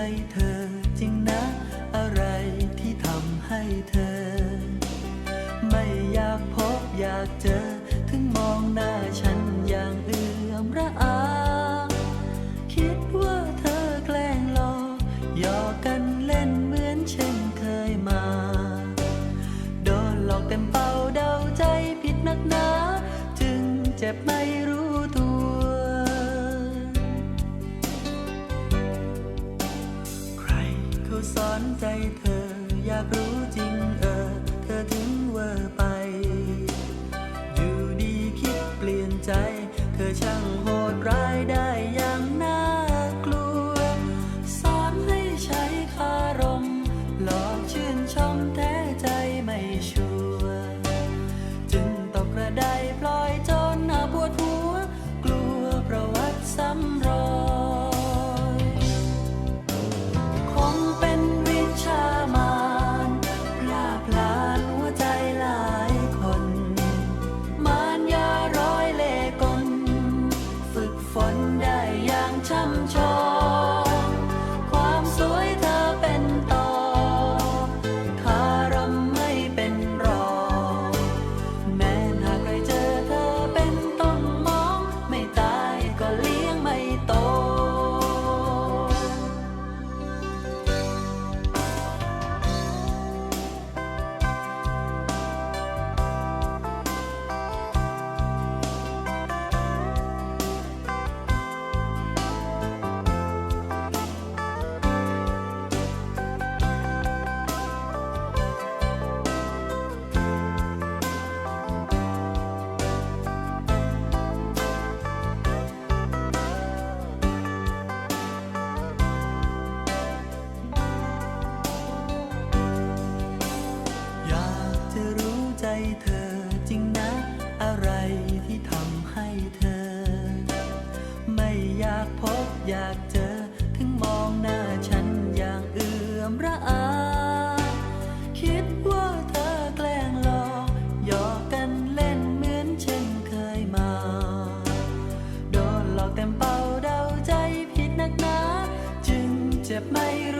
在疼 ใจเธออยากรู้ ไม่รู้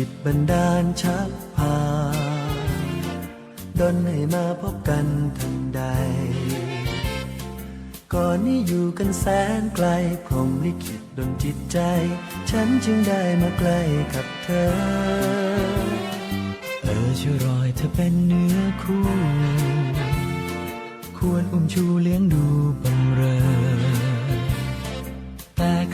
คิดบันดาลชักพาดนให้มาพบกันทันใด ก่อนนี้อยู่กันแสนไกลพรมลิขิตดนจิตใจ ฉันจึงได้มาใกล้กับเธอ เธอช่วยรอยเธอเป็นเนื้อคู่ ควรอุ้มชูเลี้ยงดูบังเริง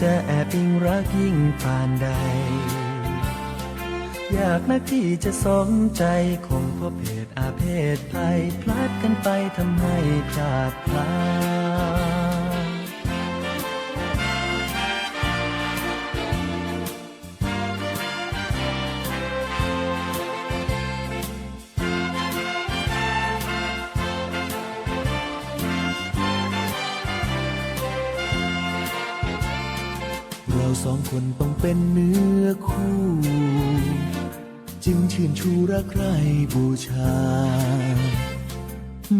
จะแอบอิงรักยิ่งผ่านใด อยากนักที่จะสมใจคงเพราะเพศอาเพศภัยพลาดกันไปทำให้พลาดพลาด สองคนต้องเป็นเนื้อคู่ จึงชื่นชูรักใครบูชา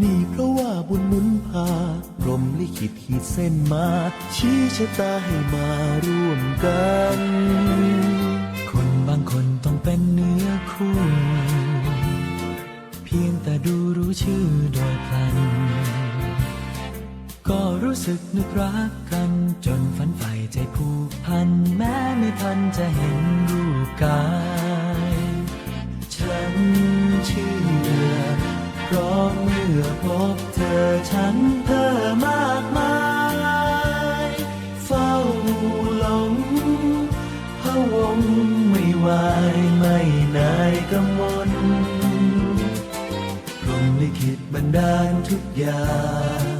นี่เพราะว่าบุญหนุนพารมลิขิตขีดเส้นมา ชี้ชะตาให้มาร่วมกัน คนบางคนต้องเป็นเนื้อคู่ เพียงแต่ดูรู้ชื่อโดยพลัน ก็รู้สึกนึกรักกัน จนฝันใฝ่ใจผูกพัน แม้ไม่ทันจะเห็นรูปกาย ฉันเชื่อเพราะเมื่อพบเธอฉันเธอมากมาย เฝ้าหลงพะวงไม่ไหวไม่นายกำมลพรหมลิขิตบันดาลทุกอย่าง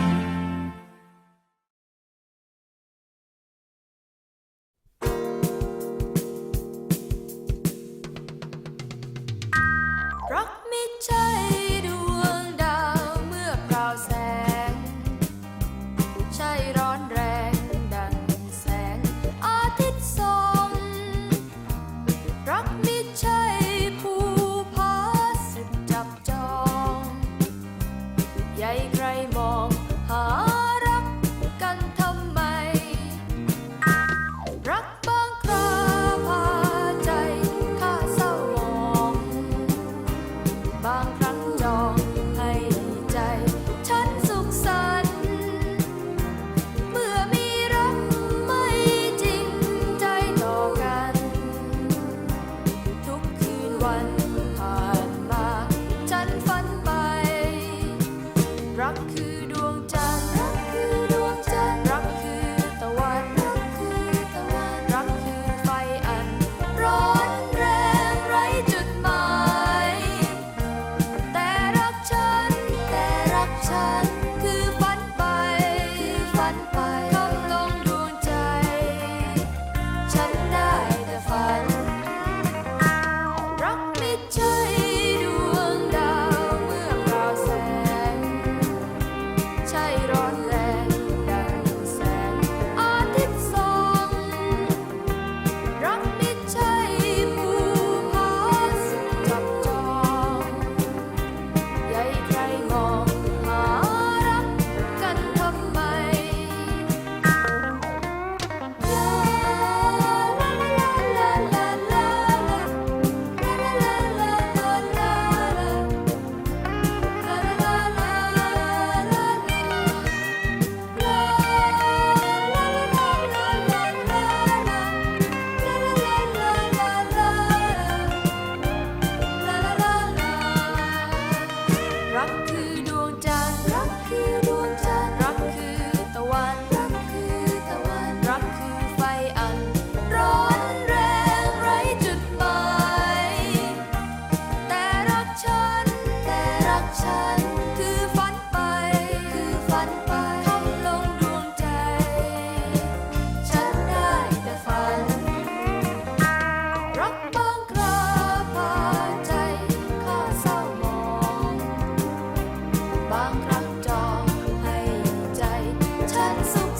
so